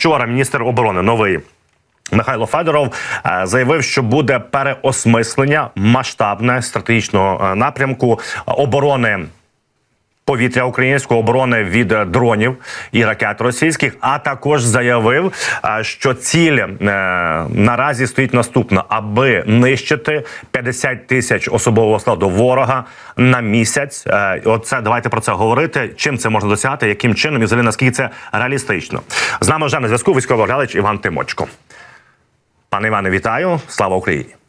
вчора міністр оборони новий. Михайло Федоров е, заявив, що буде переосмислення масштабне стратегічного е, напрямку оборони повітря української оборони від дронів і ракет російських. А також заявив, що ціль е, наразі стоїть наступна, аби нищити 50 тисяч особового складу ворога на місяць. Е, Оце давайте про це говорити. Чим це можна досягти, яким чином і взагалі наскільки це реалістично. З нами вже на зв'язку військовий оглядач Іван Тимочко. Пане Іване, вітаю! Слава Україні!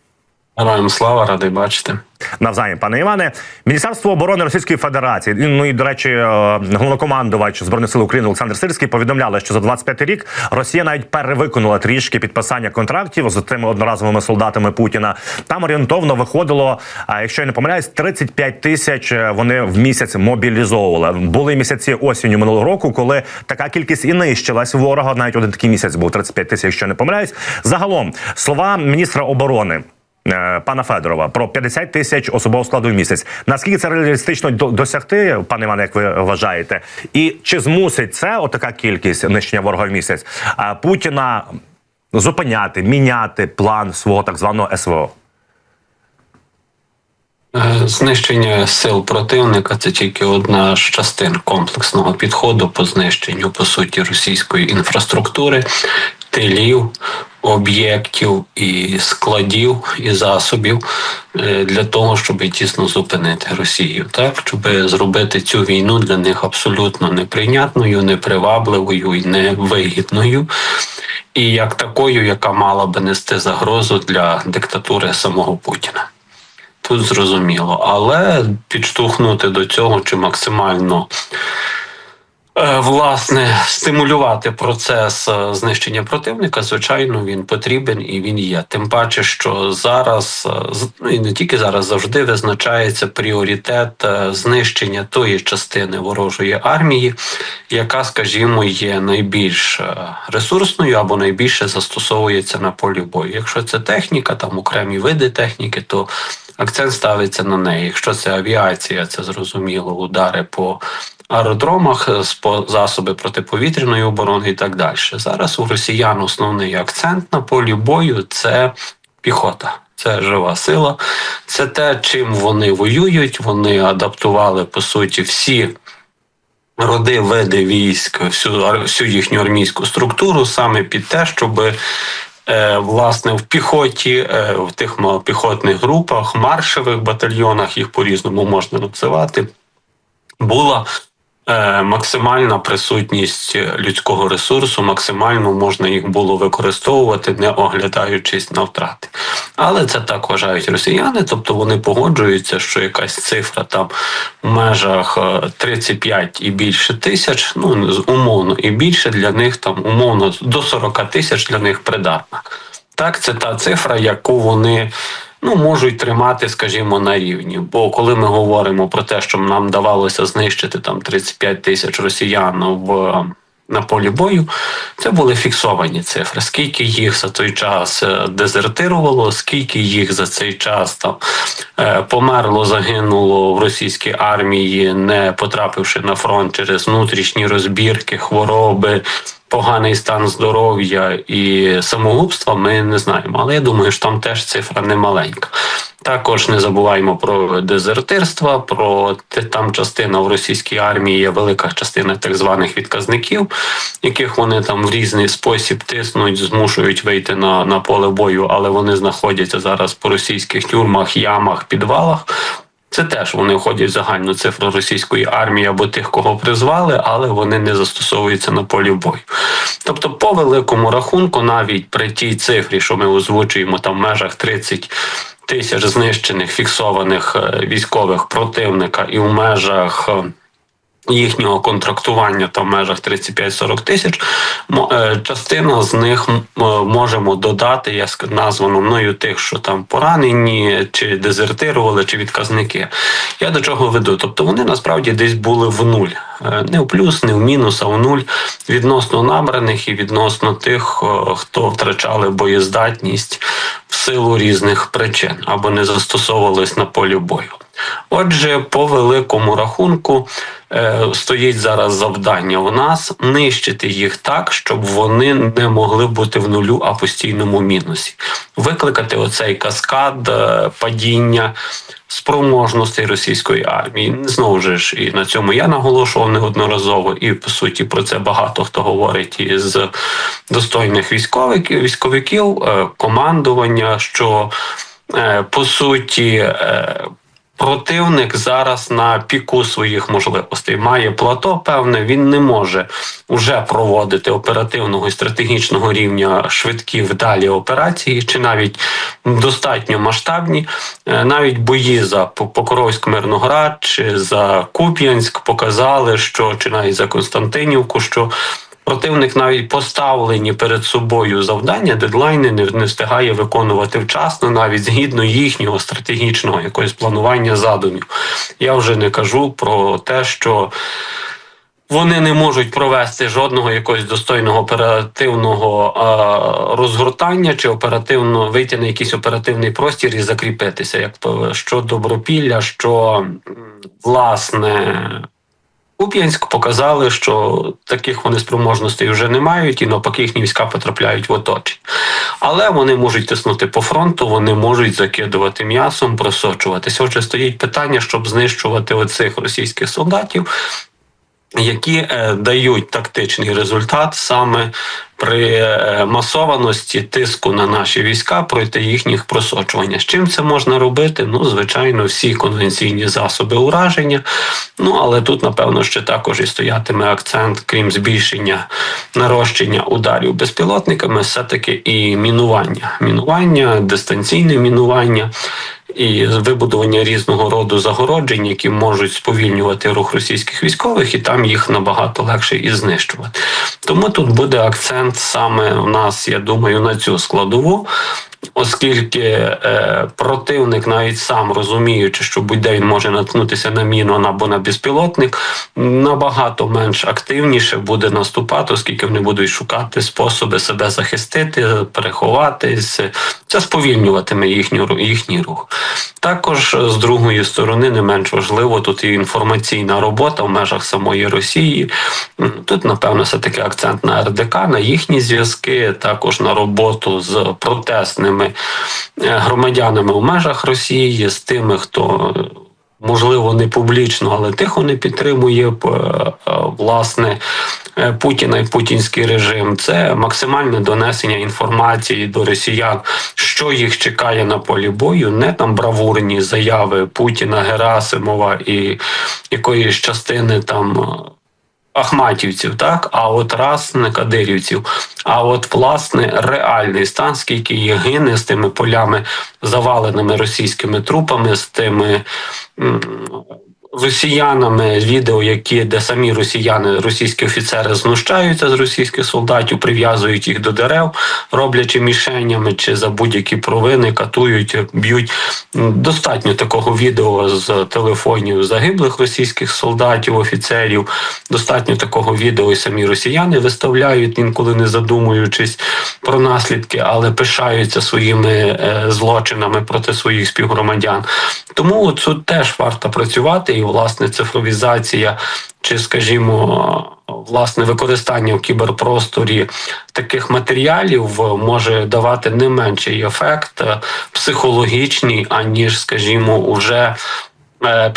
Героям слава, радий бачити. Навзаєм, пане Іване, Міністерство оборони Російської Федерації, ну і до речі, е, головнокомандувач збройних сил України Олександр Сирський повідомляли, що за 25 рік Росія навіть перевиконала трішки підписання контрактів з тими одноразовими солдатами Путіна. Там орієнтовно виходило, якщо я не помиляюсь, 35 тисяч е, вони в місяць мобілізовували. Були місяці осінню минулого року, коли така кількість і нищилась ворога. Навіть один такий місяць був 35 тисяч, якщо не помиляюсь. Загалом слова міністра оборони. Е, Пана Федорова про 50 тисяч особового складу в місяць. Наскільки це реалістично досягти, пане Іване, як ви вважаєте? І чи змусить це отака кількість нищення ворога в місяць а, Путіна зупиняти, міняти план свого так званого СВО? Е, Знищення сил противника це тільки одна з частин комплексного підходу по знищенню по суті російської інфраструктури, тилів, об'єктів і складів і засобів е, для того, щоб тісно зупинити Росію, так щоб зробити цю війну для них абсолютно неприйнятною, непривабливою і невигідною. І як такою, яка мала би нести загрозу для диктатури самого Путіна. Тут зрозуміло, але підштовхнути до цього чи максимально власне стимулювати процес е, знищення противника, звичайно, він потрібен і він є. Тим паче, що зараз е, і не тільки зараз завжди визначається пріоритет е, знищення тої частини ворожої армії, яка, скажімо, є найбільш е, ресурсною або найбільше застосовується на полі бою. Якщо це техніка, там окремі види техніки, то акцент ставиться на неї. Якщо це авіація, це зрозуміло, удари по аеродромах, е, засоби протиповітряної оборони і так далі. Зараз у росіян основний акцент на полі бою це піхота. Це жива сила, це те, чим вони воюють. Вони адаптували по суті всі роди види військ, всю, всю їхню армійську структуру саме під те, щоб е, власне в піхоті, е, в тих ма- піхотних групах, маршевих батальйонах, їх по-різному можна називати, була максимальна присутність людського ресурсу, максимально можна їх було використовувати, не оглядаючись на втрати. Але це так вважають росіяни, тобто вони погоджуються, що якась цифра там в межах е, 35 і більше тисяч, ну умовно, і більше для них там умовно до 40 тисяч для них придатна. Так, це та цифра, яку вони ну, можуть тримати, скажімо, на рівні. Бо коли ми говоримо про те, що нам давалося знищити там 35 тисяч росіян в на полі бою, це були фіксовані цифри. Скільки їх за той час е, дезертирувало, скільки їх за цей час там е, померло, загинуло в російській армії, не потрапивши на фронт через внутрішні розбірки, хвороби. Поганий стан здоров'я і самогубства ми не знаємо, але я думаю, що там теж цифра не маленька. Також не забуваємо про дезертирства, про те, там частина в російській армії є велика частина так званих відказників, яких вони там в різний спосіб тиснуть, змушують вийти на, на поле бою, але вони знаходяться зараз по російських тюрмах, ямах, підвалах. Це теж вони входять в загальну цифру російської армії або тих, кого призвали, але вони не застосовуються на полі бою. Тобто, по великому рахунку, навіть при тій цифрі, що ми озвучуємо там в межах 30 тисяч знищених фіксованих е, військових противника, і в межах. Їхнього контрактування там в межах 35-40 тисяч. Е, Частина з них е, можемо додати, я названо мною тих, що там поранені, чи дезертирували, чи відказники. Я до чого веду? Тобто вони насправді десь були в нуль. Е, Не в плюс, не в мінус, а в нуль відносно набраних і відносно тих, хто втрачали боєздатність в силу різних причин або не застосовувались на полі бою. Отже, по великому рахунку е, стоїть зараз завдання у нас нищити їх так, щоб вони не могли бути в нулю, а постійному мінусі. Викликати оцей каскад е, падіння спроможностей російської армії. Знову ж і на цьому я наголошував неодноразово, і по суті про це багато хто говорить із достойних військовиків, військовиків, е, командування, що по суті. Противник зараз на піку своїх можливостей має плато. Певне, він не може вже проводити оперативного і стратегічного рівня швидкі вдалі операції, чи навіть достатньо масштабні. Е, Навіть бої за Покровськ Мирноград чи за Куп'янськ показали, що чи навіть за Константинівку, що Противник навіть поставлені перед собою завдання, дедлайни не, не встигає виконувати вчасно, навіть згідно їхнього стратегічного якогось планування задумів. Я вже не кажу про те, що вони не можуть провести жодного якогось достойного оперативного а, розгортання чи оперативно вийти на якийсь оперативний простір і закріпитися, як то що Добропілля, що власне. Куп'янськ показали, що таких вони спроможностей вже не мають, і навпаки їхні війська потрапляють в оточення. Але вони можуть тиснути по фронту, вони можуть закидувати м'ясом, просочуватися. Отже, стоїть питання, щоб знищувати оцих російських солдатів, які е, дають тактичний результат саме при е, масованості тиску на наші війська проти їхніх просочування. З чим це можна робити? Ну, звичайно, всі конвенційні засоби ураження. Ну але тут, напевно, ще також і стоятиме акцент, крім збільшення нарощення ударів безпілотниками, все-таки і мінування. Мінування, дистанційне мінування. І вибудування різного роду загороджень, які можуть сповільнювати рух російських військових, і там їх набагато легше і знищувати. Тому тут буде акцент саме у нас, я думаю, на цю складову. Оскільки е, противник, навіть сам розуміючи, що будь-де він може наткнутися на міну або на безпілотник, набагато менш активніше буде наступати, оскільки вони будуть шукати способи себе захистити, переховатись. Це сповільнюватиме їхню їхній рух. Також з другої сторони, не менш важливо, тут і інформаційна робота в межах самої Росії. Тут, напевно, все таки акцент на РДК, на їхні зв'язки, також на роботу з протестними е, громадянами в межах Росії, з тими, хто. Можливо, не публічно, але тихо не підтримує е, власне е, Путіна і путінський режим. Це максимальне донесення інформації до росіян, що їх чекає на полі бою, не там бравурні заяви Путіна, Герасимова і якоїсь частини там. Ахматівців, так, а от раз не кадирівців. А от власне реальний стан, скільки їх гине з тими полями, заваленими російськими трупами, з тими росіянами, відео, які де самі росіяни, російські офіцери знущаються з російських солдатів, прив'язують їх до дерев, роблячи мішенями чи за будь-які провини, катують, б'ють. Достатньо такого відео з телефонів загиблих російських солдатів, офіцерів. Достатньо такого відео і самі росіяни виставляють, інколи не задумуючись про наслідки, але пишаються своїми е, злочинами проти своїх співгромадян. Тому тут теж варто працювати, власне цифровізація, чи, скажімо, власне використання в кіберпросторі таких матеріалів може давати не менший ефект е, психологічний, аніж, скажімо, уже е,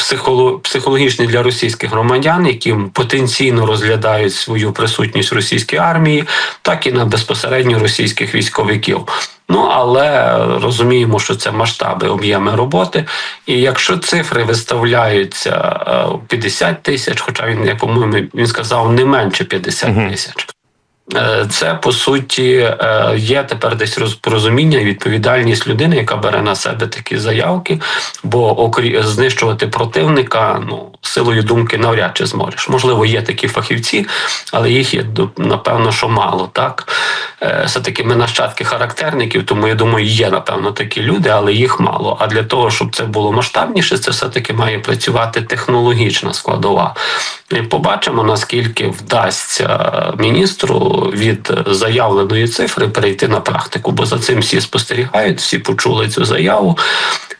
психологічний для російських громадян, які потенційно розглядають свою присутність російській армії, так і на безпосередньо російських військовиків. Ну але розуміємо, що це масштаби, об'єми роботи. І якщо цифри виставляються е, у 50 тисяч, хоча він, як по-моєму, він сказав не менше 50 тисяч. Е, Це по суті е, є тепер десь розпорозуміння і відповідальність людини, яка бере на себе такі заявки, бо окрі знищувати противника ну силою думки навряд чи зможеш. Можливо, є такі фахівці, але їх є напевно, що мало. Так Е, все таки ми нащадки характерників, тому я думаю, є напевно такі люди, але їх мало. А для того, щоб це було масштабніше, це все таки має працювати технологічна складова. І побачимо, наскільки вдасться міністру від заявленої цифри перейти на практику, бо за цим всі спостерігають, всі почули цю заяву.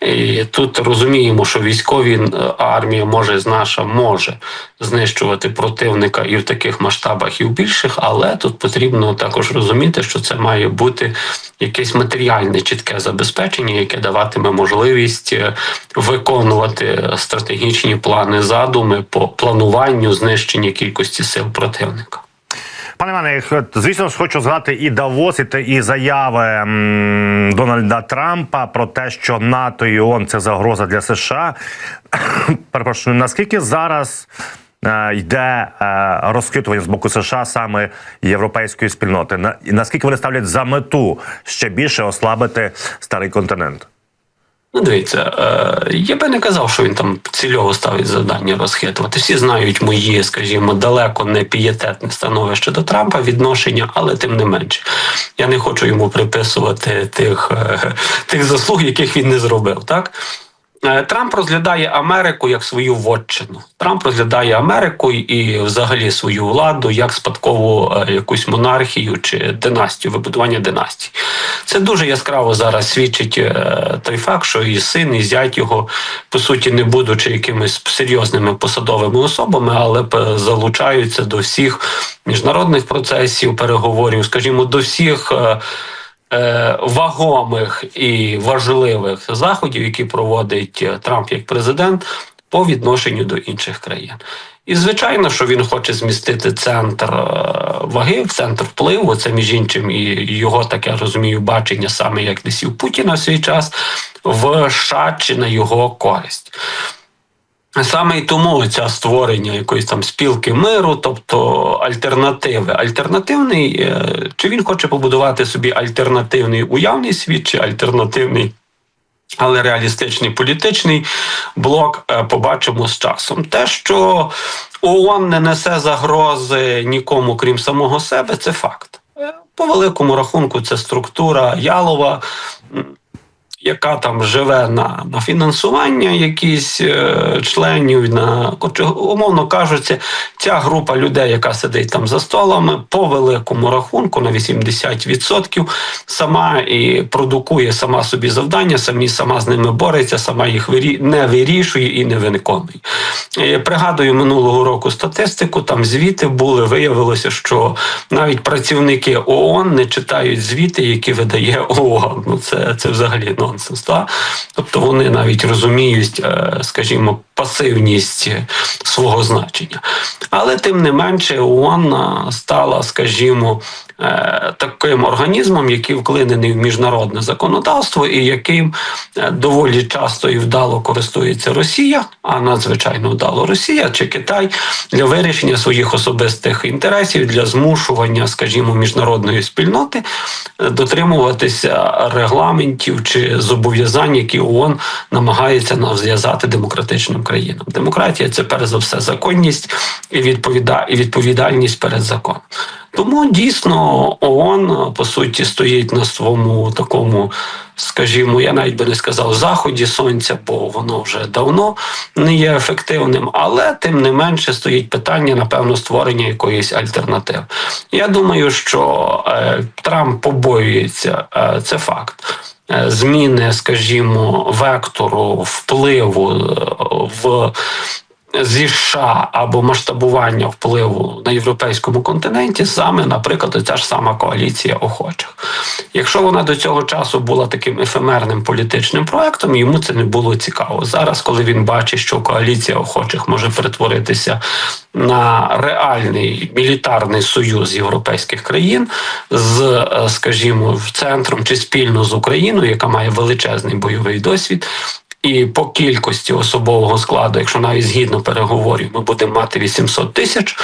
І тут розуміємо, що військові е, армія може з наша може знищувати противника і в таких масштабах, і в більших, але тут потрібно також розуміти, що це має бути якесь матеріальне чітке забезпечення, яке даватиме можливість е, виконувати стратегічні плани, задуми по плануванню знищення кількості сил противника. Пане Іване, звісно ж, хочу згадати і Давос, і, і заяви м, Дональда Трампа про те, що НАТО і ООН – це загроза для США. Перепрошую, наскільки зараз е, йде е, розхитування з боку США саме європейської спільноти? На, наскільки вони ставлять за мету ще більше ослабити старий континент? Ну, дивіться, е, я би не казав, що він там цільово ставить завдання розхитувати. Всі знають мої, скажімо, далеко не пієтетне становище до Трампа відношення, але тим не менше. Я не хочу йому приписувати тих, е, тих заслуг, яких він не зробив. Так? Е, Трамп розглядає Америку як свою вотчину. Трамп розглядає Америку і взагалі свою владу як спадкову е, якусь монархію чи династію, вибудування династії. Це дуже яскраво зараз свідчить е, той факт, що і син, і зять його по суті не будучи якимись серйозними посадовими особами, але залучаються до всіх міжнародних процесів, переговорів, скажімо, до всіх. Е, Вагомих і важливих заходів, які проводить е, Трамп як президент по відношенню до інших країн. І звичайно, що він хоче змістити центр е, ваги, центр впливу. Це між іншим і його таке я розумію бачення саме як у Путіна в свій час в США чи на його користь. Саме і тому ця створення якоїсь там спілки миру, тобто альтернативи. Альтернативний, е, чи він хоче побудувати собі альтернативний уявний світ, чи альтернативний, але реалістичний політичний блок, е, побачимо з часом. Те, що ООН не несе загрози нікому, крім самого себе, це факт. По великому рахунку, це структура ялова. Яка там живе на, на фінансування якісь е, членів, на умовно кажучи, ця група людей, яка сидить там за столами, по великому рахунку на 80% сама і продукує сама собі завдання, самі сама з ними бореться, сама їх вирі... не вирішує і не виконує. Е, Пригадую минулого року статистику. Там звіти були. Виявилося, що навіть працівники ООН не читають звіти, які видає ООН. Ну це, це взагалі нонсенс. Тобто вони навіть розуміють, е, скажімо, пасивність свого значення. Але тим не менше, ООН стала, скажімо, е, таким організмом, який вклинений в міжнародне законодавство, і яким е, доволі часто і вдало користується Росія, а надзвичайно вдало Росія чи Китай для вирішення своїх особистих інтересів, для змушування, скажімо, міжнародної спільноти е, дотримуватися регламентів чи зобов'язань, які ООН намагається нав'язати демократичним країнам. Демократія це перш за все законність і відповіда і відповідальність перед законом. Тому дійсно ООН по суті стоїть на своєму такому, скажімо, я навіть би не сказав заході сонця, бо воно вже давно не є ефективним. Але тим не менше стоїть питання, напевно, створення якоїсь альтернативи. Я думаю, що е, Трамп побоюється, е, це факт. Е, Зміни, скажімо, вектору впливу е, в зі США або масштабування впливу на європейському континенті саме, наприклад, ця ж сама коаліція охочих. Якщо вона до цього часу була таким ефемерним політичним проектом, йому це не було цікаво. Зараз, коли він бачить, що коаліція охочих може перетворитися на реальний мілітарний союз європейських країн з, е, скажімо, центром чи спільно з Україною, яка має величезний бойовий досвід. І по кількості особового складу, якщо навіть згідно переговорів, ми будемо мати 800 тисяч,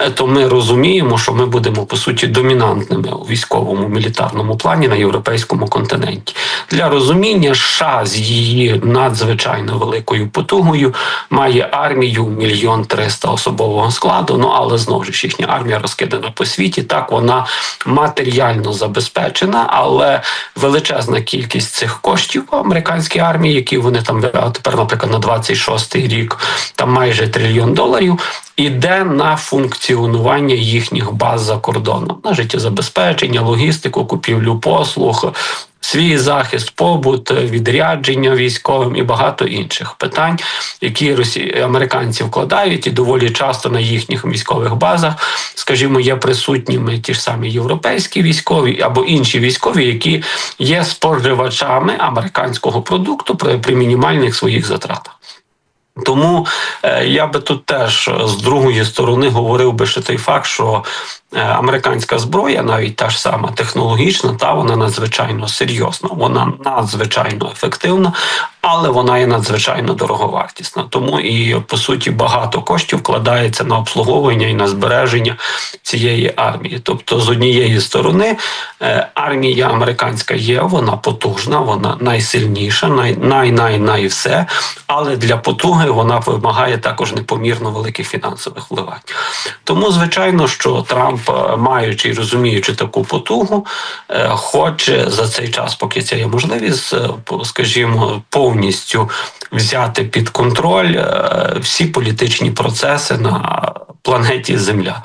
е, то ми розуміємо, що ми будемо по суті домінантними у військовому мілітарному плані на європейському континенті. Для розуміння США з її надзвичайно великою потугою має армію мільйон триста особового складу. Ну але знову ж їхня армія розкидана по світі. Так вона матеріально забезпечена, але величезна кількість цих коштів американській армії, які вони там а тепер, наприклад, на 26-й рік там майже трильйон доларів. Іде на функціонування їхніх баз за кордоном на життєзабезпечення, логістику, купівлю послуг, свій захист, побут, відрядження військовим і багато інших питань, які росі... американці вкладають, і доволі часто на їхніх військових базах, скажімо, є присутніми ті ж самі європейські військові або інші військові, які є споживачами американського продукту при, при мінімальних своїх затратах. Тому е, я би тут теж з другої сторони говорив би ще той факт, що е, американська зброя, навіть та ж сама технологічна, та вона надзвичайно серйозна, вона надзвичайно ефективна, але вона є надзвичайно дороговартісна. Тому і по суті багато коштів вкладається на обслуговування і на збереження цієї армії. Тобто, з однієї сторони, е, армія американська є, вона потужна, вона найсильніша, най, най, най, все, але для потуги вона вимагає також непомірно великих фінансових вливань. Тому, звичайно, що Трамп, е, маючи і розуміючи таку потугу, е, хоче за цей час, поки це є можливість, е, по- скажімо, повністю взяти під контроль е, всі політичні процеси на планеті Земля.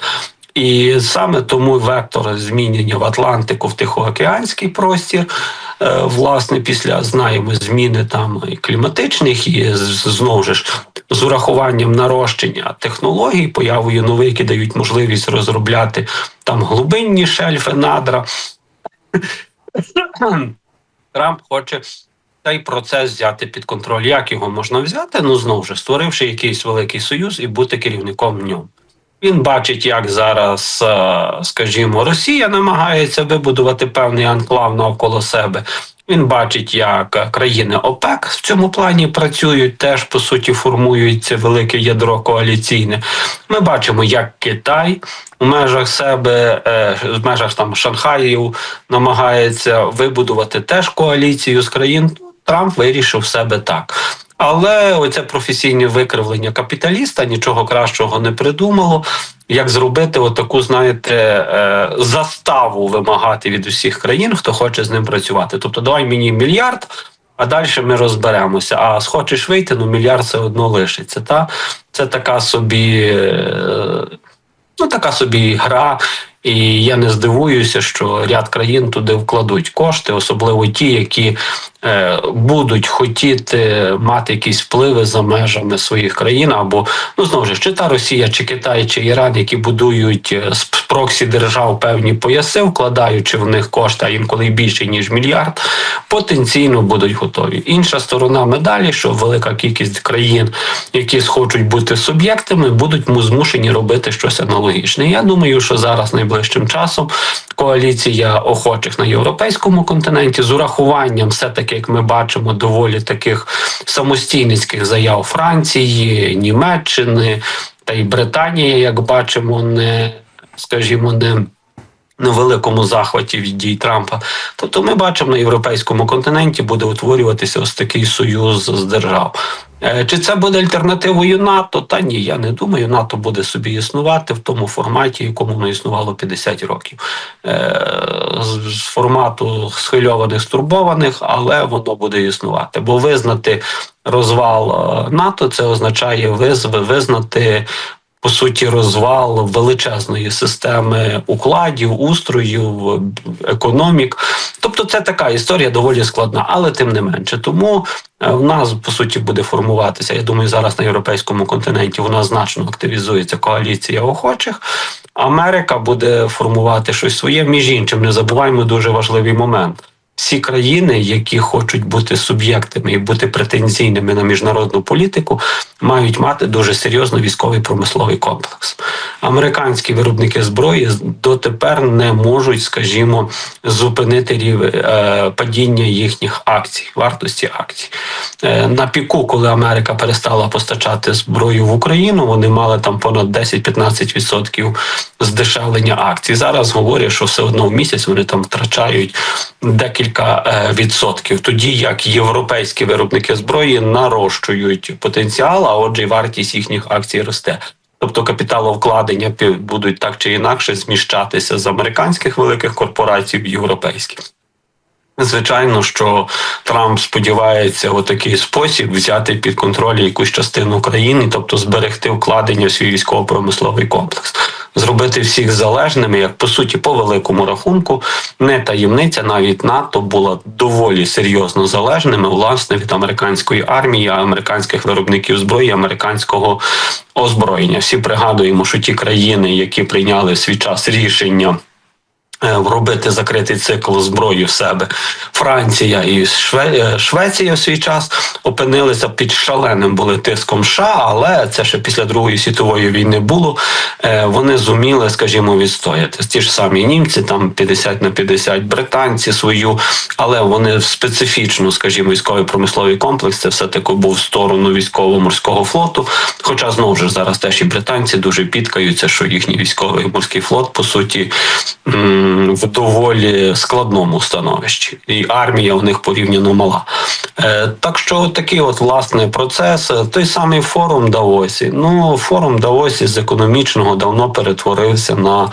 І саме тому вектор змінення в Атлантику в Тихоокеанський простір, е, власне, після знаємо зміни там і кліматичних, і знову ж з урахуванням нарощення технологій, появою нових, які дають можливість розробляти там глибинні шельфи, надра. Трамп хоче цей процес взяти під контроль. Як його можна взяти? Ну знову ж створивши якийсь великий союз і бути керівником в ньому. Він бачить, як зараз, е, скажімо, Росія намагається вибудувати певний анклав навколо себе. Він бачить, як країни ОПЕК в цьому плані працюють, теж по суті формується велике ядро коаліційне. Ми бачимо, як Китай у межах себе, е, в межах там Шанхаїв намагається вибудувати теж коаліцію з країн. Трамп вирішив себе так. Але оце професійне викривлення капіталіста нічого кращого не придумало. Як зробити отаку, знаєте, е, заставу вимагати від усіх країн, хто хоче з ним працювати. Тобто, давай мені мільярд, а далі ми розберемося. А схочеш вийти, ну мільярд все одно лишиться. Та це така собі, е, ну така собі гра. І я не здивуюся, що ряд країн туди вкладуть кошти, особливо ті, які е, будуть хотіти мати якісь впливи за межами своїх країн, або ну знову ж чи та Росія, чи Китай, чи Іран, які будують е, з проксі держав певні пояси, вкладаючи в них кошти, а інколи більше ніж мільярд, потенційно будуть готові. Інша сторона медалі, що велика кількість країн, які схочуть бути суб'єктами, будуть змушені робити щось аналогічне. Я думаю, що зараз найближчим часом. Коаліція охочих на європейському континенті з урахуванням, все таки, як ми бачимо, доволі таких самостійницьких заяв Франції, Німеччини та й Британії, як бачимо, не скажімо, не на великому захваті від дій Трампа. Тобто, ми бачимо на європейському континенті буде утворюватися ось такий союз з держав. Е, Чи це буде альтернативою НАТО? Та ні, я не думаю. НАТО буде собі існувати в тому форматі, якому воно існувало 50 років. Е, З формату схвильованих, стурбованих, але воно буде існувати. Бо визнати розвал е, НАТО це означає виз- визнати по суті розвал величезної системи укладів, устроїв, економік. Тобто, це така історія доволі складна, але тим не менше. Тому е, в нас по суті буде формуватися. Я думаю, зараз на європейському континенті нас значно активізується коаліція охочих. Америка буде формувати щось своє. Між іншим, не забуваємо дуже важливий момент. Всі країни, які хочуть бути суб'єктами і бути претензійними на міжнародну політику, мають мати дуже серйозно військовий промисловий комплекс. Американські виробники зброї дотепер не можуть, скажімо, зупинити рівень е, падіння їхніх акцій, вартості акцій. Е, на піку, коли Америка перестала постачати зброю в Україну, вони мали там понад 10-15% здешевлення акцій. Зараз говорять, що все одно в місяць вони там втрачають декілька е, відсотків. Тоді як європейські виробники зброї нарощують потенціал, а отже, вартість їхніх акцій росте. Тобто капіталовкладення пі- будуть так чи інакше зміщатися з американських великих корпорацій в європейські. Звичайно, що Трамп сподівається у такий спосіб взяти під контроль якусь частину країни, тобто зберегти вкладення в свій військово-промисловий комплекс, зробити всіх залежними, як по суті, по великому рахунку, не таємниця, навіть НАТО була доволі серйозно залежними власне від американської армії, американських виробників зброї, американського озброєння. Всі пригадуємо, що ті країни, які прийняли в свій час рішення. Е, Робити закритий цикл зброї в себе Франція і Шве... е, Швеція в свій час опинилися під шаленим були тиском США, але це ще після Другої світової війни було. Е, Вони зуміли, скажімо, відстояти ті ж самі німці, там 50 на 50, британці свою, але вони специфічно, скажімо, військовий промисловий комплекс. Це все таки був в сторону військово-морського флоту. Хоча знову ж зараз теж і британці дуже підкаються, що їхній військовий морський флот по суті в доволі складному становищі, і армія у них порівняно мала. Е, так що такий от власне процес. Той самий форум Давосі. Ну форум Давосі з економічного давно перетворився на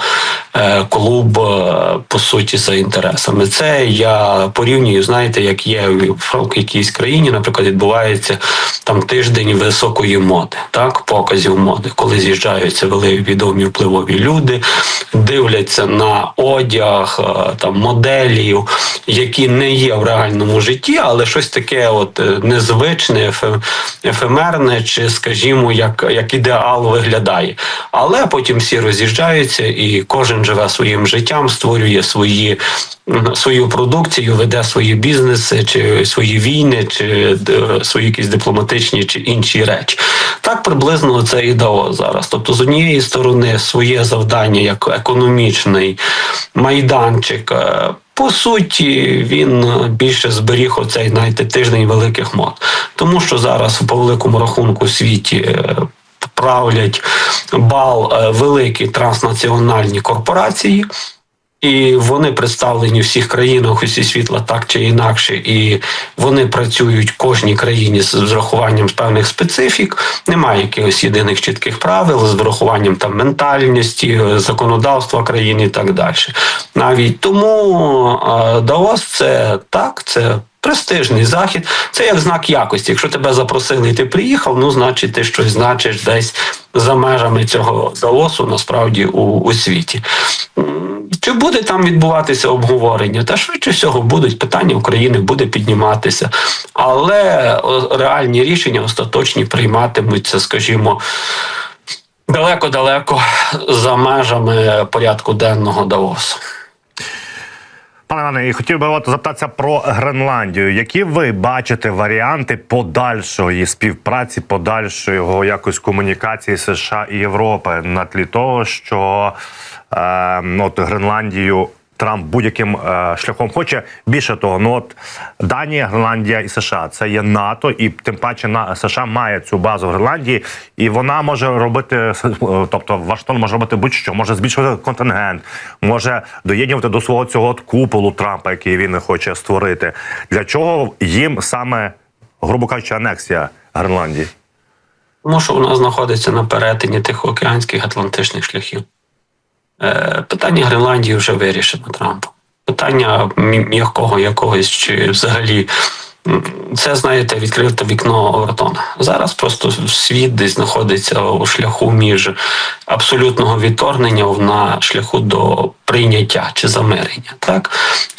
е, клуб е, по суті за інтересами. Це я порівнюю, знаєте, як є в якійсь країні, наприклад, відбувається там тиждень високої моди, так показів моди, коли з'їжджаються вели відомі впливові люди, дивляться на одяг е, там моделів, які не є в реальному житті, але щось таке, от е, незвичне, ефемерне, чи скажімо, як, як ідеал виглядає. Але потім всі роз'їжджаються, і кожен живе своїм життям, створює свої. Свою продукцію веде свої бізнеси, чи свої війни, чи свої якісь дипломатичні чи інші речі. Так приблизно це і дао зараз. Тобто, з однієї сторони, своє завдання як економічний майданчик. е, По суті, він е, більше зберіг оцей знаєте, тиждень великих мод, тому що зараз по великому рахунку світі. е, Правлять бал е, великі транснаціональні корпорації, і вони представлені в всіх країнах усі світла так чи інакше, і вони працюють в кожній країні з врахуванням певних специфік. Немає якихось єдиних чітких правил з врахуванням там ментальності, законодавства країни і так далі. Навіть тому Даос це так, це. Престижний захід, це як знак якості. Якщо тебе запросили і ти приїхав, ну значить ти щось значиш десь за межами цього Даосу, насправді у, у світі. Чи буде там відбуватися обговорення? Та швидше всього будуть питання України буде підніматися, але реальні рішення остаточні прийматимуться, скажімо, далеко-далеко за межами порядку денного Даосу. Пане Іване, і хотів би от запитатися про Гренландію. Які ви бачите варіанти подальшої співпраці, подальшої якось комунікації США і Європи на тлі того, що е, от Гренландію Трамп будь-яким е, шляхом хоче. Більше того, ну от Данія, Гренландія і США це є НАТО, і тим паче на США має цю базу в Гренландії, і вона може робити, тобто Вашингтон може робити будь-що, може збільшувати контингент, може доєднувати до свого цього куполу Трампа, який він хоче створити. Для чого їм саме, грубо кажучи, анексія Гренландії? Тому що вона знаходиться на перетині тихоокеанських атлантичних шляхів. Е, питання Гренландії вже вирішено Трампом. Питання м'якого якогось чи взагалі. Це, знаєте, відкрите вікно Овертона. Зараз просто світ десь знаходиться у шляху між абсолютного відторгнення на шляху до прийняття чи замирення, так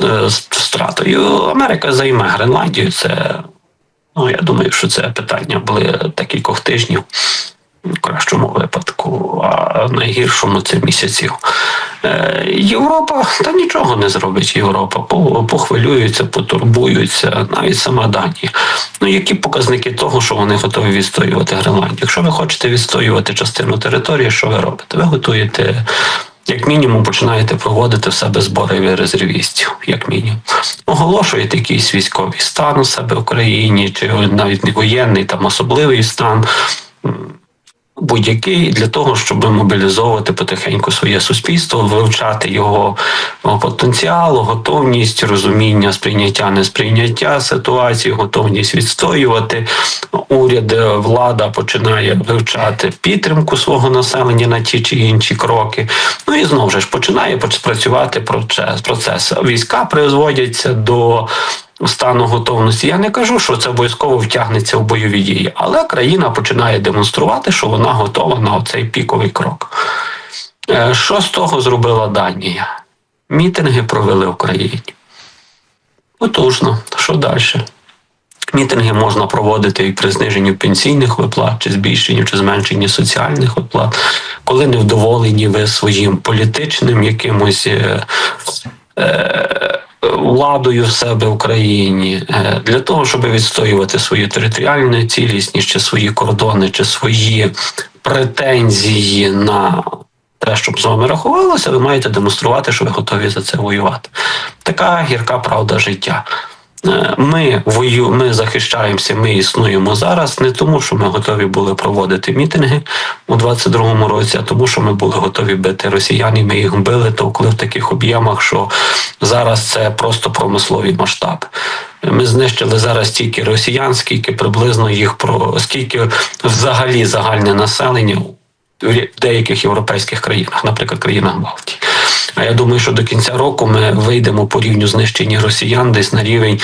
Е, з втратою. Америка займе Гренландію. Це Ну, я думаю, що це питання були декількох тижнів, в кращому випадку, а найгіршому це місяців. Е, Європа та нічого не зробить. Європа По- похвилюється, потурбується, навіть сама Данія. Ну які показники того, що вони готові відстоювати Гренландію? Якщо ви хочете відстоювати частину території, що ви робите? Ви готуєте. Як мінімум починаєте проводити в себе збори резервістів, як мінімум. Оголошуєте якийсь військовий стан у себе в країні, чи навіть не воєнний, там особливий стан. Будь-який для того, щоб мобілізовувати потихеньку своє суспільство, вивчати його потенціал, готовність, розуміння, сприйняття, несприйняття ситуації, готовність відстоювати. Уряд, е, влада починає вивчати підтримку свого населення на ті чи інші кроки. Ну і знову ж починає працювати процес. Війська призводяться до стану готовності. Я не кажу, що це обов'язково втягнеться в бойові дії, але країна починає демонструвати, що вона готова на цей піковий крок. Е, Що з того зробила Данія? Мітинги провели в країні. Потужно. Що далі? Мітинги можна проводити і при зниженні пенсійних виплат, чи збільшенню, чи зменшенні соціальних виплат, коли невдоволені ви своїм політичним якимось. Е, е, Владою в себе в країні е, для того, щоб відстоювати свою територіальну цілісність, чи свої кордони, чи свої претензії на те, щоб з вами рахувалося, ви маєте демонструвати, що ви готові за це воювати. Така гірка правда життя. Е, Ми вою, ми захищаємося, ми існуємо зараз не тому, що ми готові були проводити мітинги у 22-му році, а тому, що ми були готові бити росіян, і ми їх били, товкли в таких об'ємах, що зараз це просто промислові масштаби. Ми знищили зараз стільки росіян, скільки приблизно їх про скільки взагалі загальне населення в деяких європейських країнах, наприклад, країнах Балтії. А я думаю, що до кінця року ми вийдемо по рівню знищення росіян десь на рівень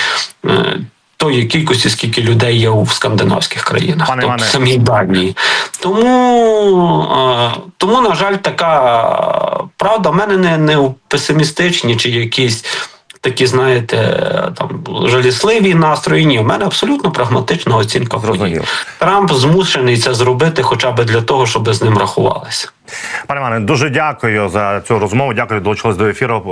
е, тої кількості, скільки людей є у скандинавських країнах, Пане тобто самій Данії. Тому, е, тому, на жаль, така правда в мене не, не песимістичні чи якісь. Такі, знаєте, там жалісливі настрої. Ні, в мене абсолютно прагматична оцінка подій. Трамп змушений це зробити, хоча б для того, щоб з ним рахувалися. Пане Мане, дуже дякую за цю розмову. Дякую, долучились до ефіру.